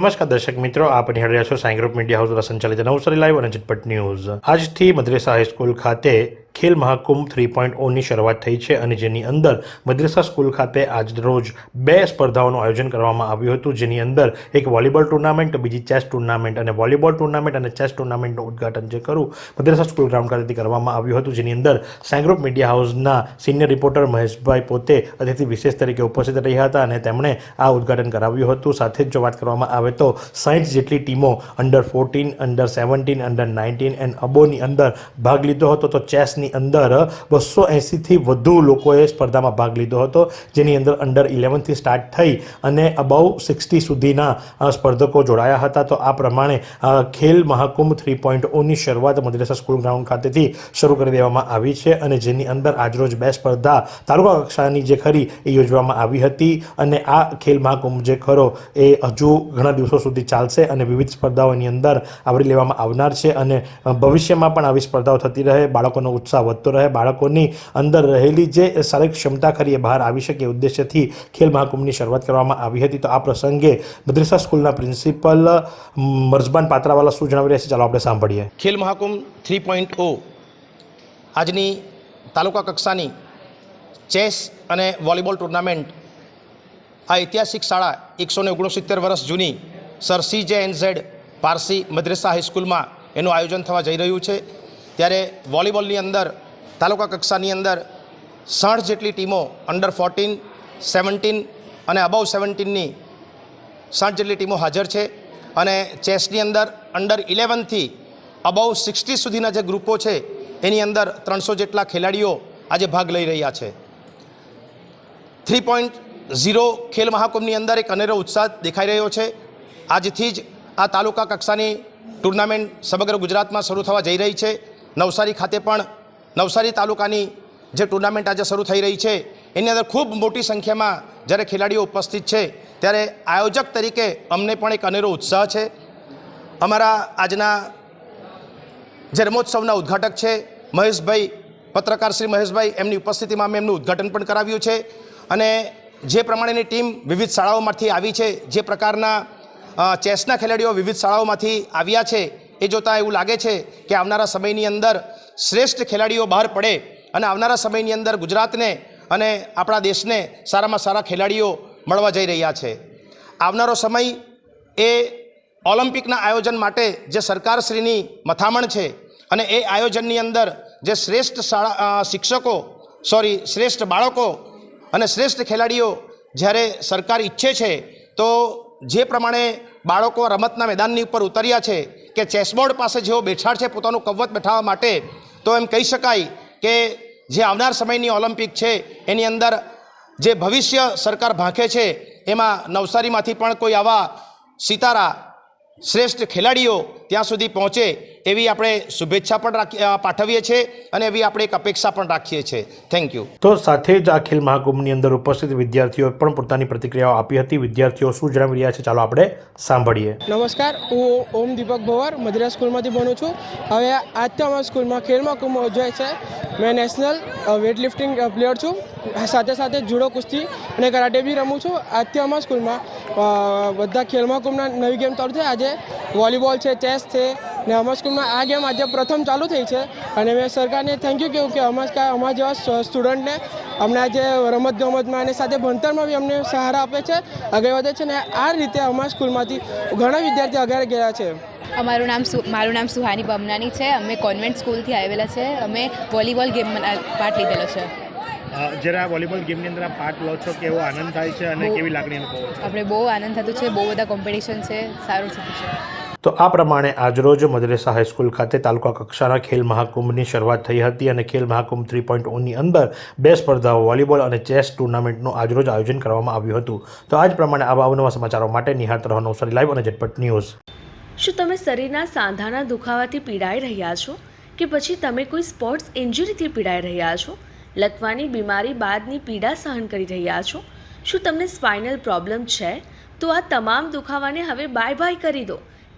નમસ્કાર દર્શક મિત્રો, આપ નિહાળી રહ્યા છો સાઈ ગ્રુપ મીડિયા હાઉસ દ્વારા સંચાલિત નવસારી લાઈવ અને ઝટપટ ન્યૂઝ. આજથી મદ્રેસા હાઈસ્કૂલ ખાતે ખેલ મહાકુંભ થ્રી પોઈન્ટ ઓની શરૂઆત થઈ છે અને જેની અંદર મદ્રેસા સ્કૂલ ખાતે આજ રોજ બે સ્પર્ધાઓનું આયોજન કરવામાં આવ્યું હતું. જેની અંદર એક વોલીબોલ ટુર્નામેન્ટ, બીજી ચેસ ટુર્નામેન્ટ અને વોલીબોલ ટુર્નામેન્ટ અને ચેસ ટુર્નામેન્ટનું ઉદઘાટન જે કરું મદ્રેસા સ્કૂલ ગ્રાઉન્ડ ખાતેથી કરવામાં આવ્યું હતું. જેની અંદર સેંગ્રુપ મીડિયા હાઉસના સિનિયર રિપોર્ટર મહેશભાઈ પોતે અતિથિ વિશેષ તરીકે ઉપસ્થિત રહ્યા હતા અને તેમણે આ ઉદ્ઘાટન કરાવ્યું હતું. સાથે જ જો વાત કરવામાં આવે તો સાઠ જેટલી ટીમો under fourteen under seventeen under nineteen and અબોની અંદર ભાગ લીધો હતો. તો ચેસની અંદર બસો એંસીથી વધુ લોકોએ સ્પર્ધામાં ભાગ લીધો હતો, જેની અંદર અંડર ઇલેવનથી સ્ટાર્ટ થઈ અને અબાઉ સિક્સટી સુધીના સ્પર્ધકો જોડાયા હતા. તો આ પ્રમાણે ખેલ મહાકુંભ થ્રી પોઈન્ટ ઓની શરૂઆત મદ્રેસા સ્કૂલ ગ્રાઉન્ડ ખાતેથી શરૂ કરી દેવામાં આવી છે અને જેની અંદર આજરોજ બે સ્પર્ધા તાલુકા કક્ષાની જે ખરી એ યોજવામાં આવી હતી અને આ ખેલ મહાકુંભ જે ખરો એ હજુ ઘણા દિવસો સુધી ચાલશે અને વિવિધ સ્પર્ધાઓની અંદર આવરી લેવામાં આવનાર છે અને ભવિષ્યમાં પણ આવી સ્પર્ધાઓ થતી રહે, બાળકોનો ઉત્સાહ વધતો રહે, બાળકોની અંદર રહેલી જે શારીરિક ક્ષમતા ખરી એ બહાર આવી શકે ઉદ્દેશ્યથી ખેલ મહાકુંભની શરૂઆત કરવામાં આવી હતી. તો આ પ્રસંગે મદ્રેસા સ્કૂલના પ્રિન્સિપલ મર્ઝબાન પાત્રાવાલા શું જણાવી રહ્યા છે? ચાલો આપણે સાંભળીએ. ખેલ મહાકુંભ થ્રી પોઈન્ટ ઓ આજની તાલુકા કક્ષાની ચેસ અને વોલીબોલ ટુર્નામેન્ટ આ ઐતિહાસિક શાળા એકસો ને ઓગણસિત્તેર વર્ષ જૂની sir C J N Z Parsi Madressa હાઈસ્કૂલમાં એનું આયોજન થવા જઈ રહ્યું છે. ત્યારે વોલીબોલની અંદર, તાલુકા કક્ષાની અંદર સાઠ જેટલી ટીમો અંડર ફોર્ટીન સેવન્ટીન અને અબાઉ સેવન્ટીનની સાઠ જેટલી ટીમો હાજર છે. અને ચેસની અંદર અંડર ઇલેવનથી અબાઉ સિક્સટી સુધીના જે ગ્રુપો છે, એની અંદર ત્રણસો જેટલા ખેલાડીઓ આજે ભાગ લઈ રહ્યા છે. થ્રી પોઈન્ટ ઝીરો ખેલ મહાકુંભની અંદર એક અનેરો ઉત્સાહ દેખાઈ રહ્યો છે. આજથી જ આ તાલુકા કક્ષાની ટુર્નામેન્ટ સમગ્ર ગુજરાતમાં શરૂ થવા જઈ રહી છે. નવસારી ખાતે પણ નવસારી તાલુકાની જે ટુર્નામેન્ટ આજે શરૂ થઈ રહી છે, એની અંદર ખૂબ મોટી સંખ્યામાં જ્યારે ખેલાડીઓ ઉપસ્થિત છે, ત્યારે આયોજક તરીકે અમને પણ એક અનેરો ઉત્સાહ છે. અમારા આજના જે રમોત્સવના ઉદ્ઘાટક છે, મહેશભાઈ, પત્રકાર શ્રી મહેશભાઈ, એમની ઉપસ્થિતિમાં અમે એમનું ઉદ્ઘાટન પણ કરાવ્યું છે અને જે પ્રમાણેની ટીમ વિવિધ શાળાઓમાંથી આવી છે, જે પ્રકારના ચેસના ખેલાડીઓ વિવિધ શાળાઓમાંથી આવ્યા છે એ જોતાં એવું લાગે છે કે આવનારા સમયની અંદર શ્રેષ્ઠ ખેલાડીઓ બહાર પડે અને આવનારા સમયની અંદર ગુજરાતને અને આપણા દેશને સારામાં સારા ખેલાડીઓ મળવા જઈ રહ્યા છે. આવનારો સમય એ ઓલિમ્પિકના આયોજન માટે જે સરકારશ્રીની મથામણ છે અને એ આયોજનની અંદર જે શ્રેષ્ઠ શાળા શિક્ષકો, સોરી, શ્રેષ્ઠ બાળકો અને શ્રેષ્ઠ ખેલાડીઓ જ્યારે સરકાર ઈચ્છે છે, તો જે પ્રમાણે બાળકો રમતના મેદાનની ઉપર ઉતર્યા છે કે ચેસબોર્ડ પાસે જેઓ બેઠાડ છે, પોતાનું કવત બેઠાવવા માટે, તો એમ કહી શકાય કે જે આવનાર સમયની ઓલિમ્પિક છે, એની અંદર જે ભવિષ્ય સરકાર ભાંખે છે, એમાં નવસારીમાંથી પણ કોઈ આવા સિતારા શ્રેષ્ઠ ખેલાડીઓ ત્યાં સુધી પહોંચે એવી આપણે શુભેચ્છા પણ રાખી પાઠવીએ છીએ અને એવી આપણે એક અપેક્ષા પણ રાખીએ છીએ. થેન્ક યુ તો સાથે જ અખિલ મહાકુંભની અંદર ઉપસ્થિત વિદ્યાર્થીઓએ પણ પોતાની પ્રતિક્રિયાઓ આપી હતી. વિદ્યાર્થીઓ શું જણાવી રહ્યા છે ચાલો આપણે સાંભળીએ. નમસ્કાર હું ઓમ દીપક ભવર મદ્રાસ સ્કૂલમાંથી ભણું છું. હવે આજથી અમારા સ્કૂલમાં ખેલ મહાકુંભ યોજાય છે. મેં નેશનલ વેઇટ લિફ્ટિંગ પ્લેયર છું. સાથે સાથે જુડો કુસ્તી અને કરાટે બી રમું છું. આજથી અમારા સ્કૂલમાં બધા ખેલ મહાકુંભના નવી ગેમ ચાલુ છે આજે વોલીબોલ છે ચેસ છે ને અમારા સ્કૂલમાં આ ગેમ આજે પ્રથમ ચાલુ થઈ છે અને મેં સરકારને થેન્ક યુ કહ્યું કે અમારા અમારા જેવા સ્ટુડન્ટને અમને આજે રમત ગમતમાં અને સાથે ભણતરમાં બી અમને સહારા આપે છે. આગળ વધે છે ને આ રીતે અમારા સ્કૂલમાંથી ઘણા વિદ્યાર્થીઓ આગળ ગયા છે. અમારું નામ મારું નામ સુહાની બમનાની છે. અમે કોન્વેન્ટ સ્કૂલથી આવેલા છે. અમે વોલીબોલ ગેમમાં પાર્ટ લીધેલો છે. જરા વોલીબોલ ગેમની અંદર આ પાર્ટ લો છો કેવો આનંદ થાય છે અને કેવી લાગણી અનુભવો આપણે બહુ આનંદ થતો છે. બહુ બધા કોમ્પિટિશન છે. સારું થતું છે. તો આ પ્રમાણે આજરોજ મદરેસા હાઈસ્કૂલ ખાતે તાલુકા કક્ષાના ખેલ મહાકુંભની શરૂઆત થઈ હતી અને ખેલ મહાકુંભ થ્રી પોઈન્ટ ઓની અંદર બે સ્પર્ધાઓ, વોલીબોલ અને ચેસ ટુર્નામેન્ટનું આજરોજ આયોજન કરવામાં આવ્યું હતું. તો આ જ પ્રમાણે આવા અવનવા સમાચારો માટે નિહાળ રહો નવસારી લાઈવ અને ઝટપટ ન્યૂઝ. શું તમે શરીરના સાંધાના દુખાવાથી પીડાઈ રહ્યા છો? કે પછી તમે કોઈ સ્પોર્ટ્સ ઇન્જરીથી પીડાઈ રહ્યા છો? લકવાની બીમારી બાદની પીડા સહન કરી રહ્યા છો? શું તમને સ્પાઇનલ પ્રોબ્લેમ છે? તો આ તમામ દુખાવાને હવે બાય બાય કરી દો.